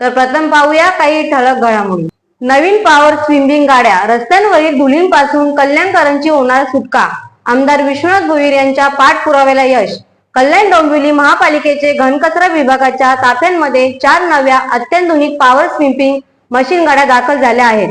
तर प्रथम पाहूया काही ठळक घडामोडी. नवीन पॉवर स्विमिंग गाड्या रस्त्यांवरील धुलींपासून कल्याणकरांची होणार सुटका. आमदार विश्वनाथ भोईर यांच्या पाठपुराव्याला यश. कल्याण डोंबिवली महापालिकेचे घनकचरा विभागाच्या ताफ्यांमध्ये चार नव्या अत्याधुनिक पॉवर स्विमिंग मशीन गाड्या दाखल झाल्या आहेत.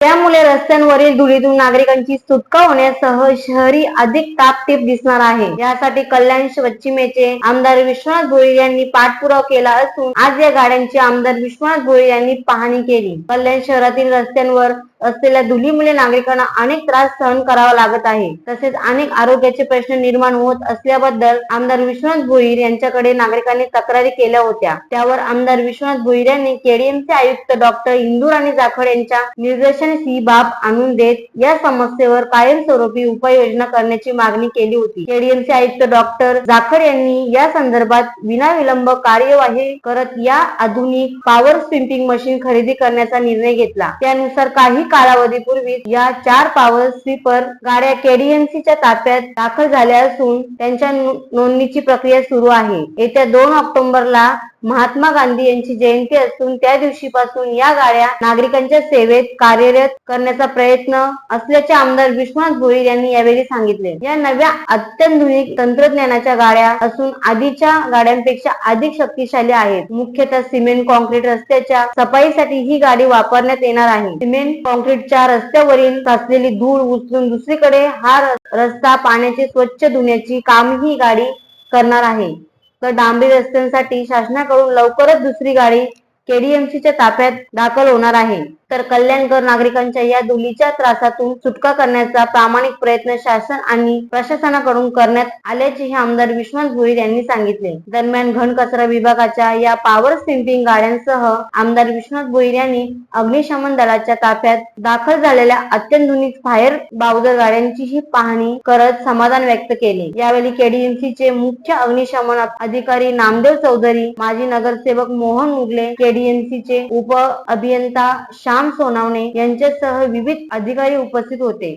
त्यामुळे रस्त्यांवरील धुळीतून नागरिकांची सुटका होण्यासह शहरी अधिक तापतीप दिसणार आहे. यासाठी कल्याण पश्चिमेचे आमदार विश्वनाथ भोईर यांनी पाठपुरावा केला असून आज या गाड्यांची आमदार विश्वनाथ भोईर यांनी पाहणी केली. कल्याण शहरातील रस्त्यांवर असलेल्या धुलीमुळे नागरिकांना अनेक त्रास सहन करावा लागत आहे. तसेच अनेक आरोग्याचे प्रश्न निर्माण होत असल्याबद्दल आमदार विश्वनाथ भोईर यांच्याकडे नागरिकांनी तक्रारी केल्या होत्या. त्यावर आमदार विश्वनाथ भोईर यांनी केडीएमचे आयुक्त डॉक्टर इंदूर आणि जाखड यांच्या निर्देशाने ही बाब आणून देत या समस्येवर कायमस्वरूपी उपाययोजना करण्याची मागणी केली होती. केडीएमचे आयुक्त डॉक्टर जाखड यांनी या संदर्भात विनाविलंब कार्यवाही करत या आधुनिक पॉवर स्विपिंग मशीन खरेदी करण्याचा निर्णय घेतला. त्यानुसार काही कालावधीपूर्वी या चार पॉवर स्वीपर गाड्या केडीएमसीच्या ताफ्यात दाखल झाल्या असून त्यांच्या नोंदणीची प्रक्रिया सुरू आहे. येत्या दोन ऑक्टोबरला महात्मा गांधी यांची जयंती असून त्या दिवशीपासून या गाड्या नागरिकांच्या सेवेत कार्यरत करण्याचा प्रयत्न असल्याचे आमदार विश्वनाथ भोईर यांनी यावेळी सांगितले. या नव्या अत्याधुनिक तंत्रज्ञानाच्या गाड्या असून आधीच्या गाड्यांपेक्षा अधिक शक्तिशाली आहेत. मुख्यतः सिमेंट कॉन्क्रीट रस्त्याच्या सफाईसाठी ही गाडी वापरण्यात येणार आहे. सिमेंट कॉन्क्रीटच्या रस्त्यावरील साचलेली धूळ उचलून दुसरीकडे हा रस्ता पाण्याचे स्वच्छ धुण्याची काम ही गाडी करणार आहे. तर डांबरी रस्त्यांसाठी शासनाकडून लवकरच दुसरी गाडी केडीएमसीच्या ताफ्यात दाखल होणार आहे. तर कल्याणकर नागरिकांच्या या धुलीच्या त्रासातून सुटका करण्याचा प्रामाणिक प्रयत्न शासन आणि प्रशासनाकडून करण्यात आल्याचे हे आमदार विश्वनाथ भोईर यांनी सांगितले. दरम्यान घन कचरा विभागाच्या या पॉवर स्टिम्पिंग गाड्यांसह आमदार विश्वनाथ भोईर यांनी अग्निशमन दलाच्या ताफ्यात दाखल झालेल्या अत्याधुनिक फायर बावदर गाड्यांचीही पाहणी करत समाधान व्यक्त केले. यावेळी केडीएमसीचे मुख्य अग्निशमन अधिकारी नामदेव चौधरी माजी नगरसेवक मोहन मुगले केडीएमसीचे उप अभियंता श्याम सोनावणे यांच्यासह विविध अधिकारी उपस्थित होते.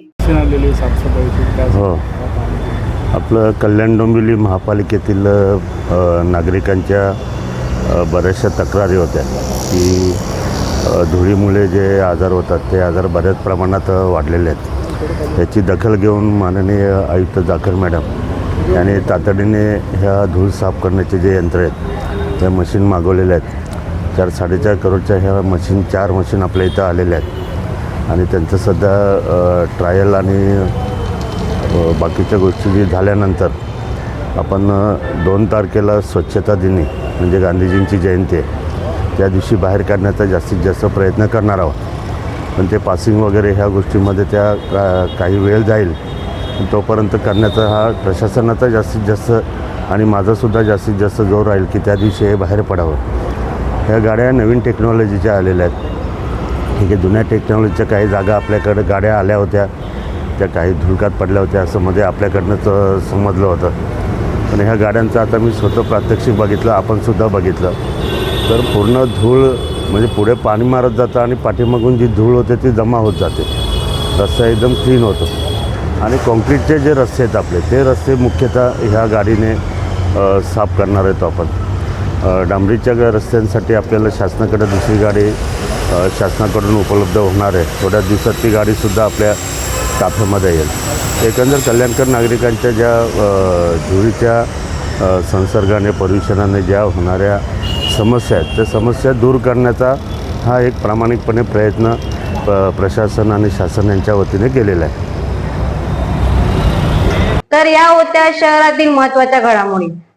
हो. आपलं कल्याण डोंबिवली महापालिकेतील नागरिकांच्या बऱ्याचशा तक्रारी होत्या. की धुळीमुळे जे आजार होतात ते आजार बऱ्याच प्रमाणात वाढलेले आहेत. याची दखल घेऊन माननीय आयुक्त जाखर मॅडम यांनी तातडीने ह्या धूळ साफ करण्याचे जे यंत्र आहेत त्या मशीन मागवलेल्या आहेत. चार साडेचार करोडच्या ह्या मशीन चार मशीन आपल्या इथं आलेल्या आहेत. आणि त्यांचं सध्या ट्रायल आणि बाकीच्या गोष्टी जी झाल्यानंतर आपण दोन तारखेला स्वच्छता दिनी म्हणजे गांधीजींची जयंती आहे. त्या दिवशी बाहेर काढण्याचा जास्तीत जास्त प्रयत्न करणार आहोत. पण ते पासिंग वगैरे ह्या गोष्टीमध्ये त्या का- काही वेळ जाईल. तोपर्यंत करण्याचा हा प्रशासनाचा जास्तीत जास्त आणि माझासुद्धा जास्तीत जास्त जोर राहील की त्या दिवशी हे बाहेर पडावं. ह्या गाड्या नवीन टेक्नॉलॉजीच्या आलेल्या आहेत. ठीक आहे जुन्या टेक्नॉलॉजीच्या काही जागा आपल्याकडं गाड्या आल्या होत्या त्या काही धुळकात पडल्या होत्या असं मध्ये आपल्याकडनंच समजलं होतं. पण ह्या गाड्यांचं आता मी स्वतः प्रात्यक्षिक बघितलं आपणसुद्धा बघितलं. तर पूर्ण धूळ म्हणजे पुढे पाणी मारत जातं आणि पाठीमागून जी धूळ होते ती जमा होत जाते. रस्ता एकदम क्लीन होतो. आणि कॉन्क्रीटचे जे रस्ते आहेत आपले ते रस्ते मुख्यतः ह्या गाडीने साफ करणार आहेत आपण. डांबरीच्या रस्त्यांसाठी आपल्याला शासनाकडे दुसरी गाडी शासनाकडून उपलब्ध होणार आहे. थोड्या दिवसात ती गाडीसुद्धा आपल्या ताफ्यामध्ये येईल. एकंदर कल्याणकर नागरिकांच्या ज्या धुळीच्या संसर्गाने प्रदूषणाने ज्या होणाऱ्या समस्या आहेत त्या समस्या दूर करण्याचा हा एक प्रामाणिकपणे प्रयत्न प- प्रशासन आणि शासन यांच्या वतीने केलेला आहे. तर या होत्या शहरातील महत्त्वाच्या घडामोडी.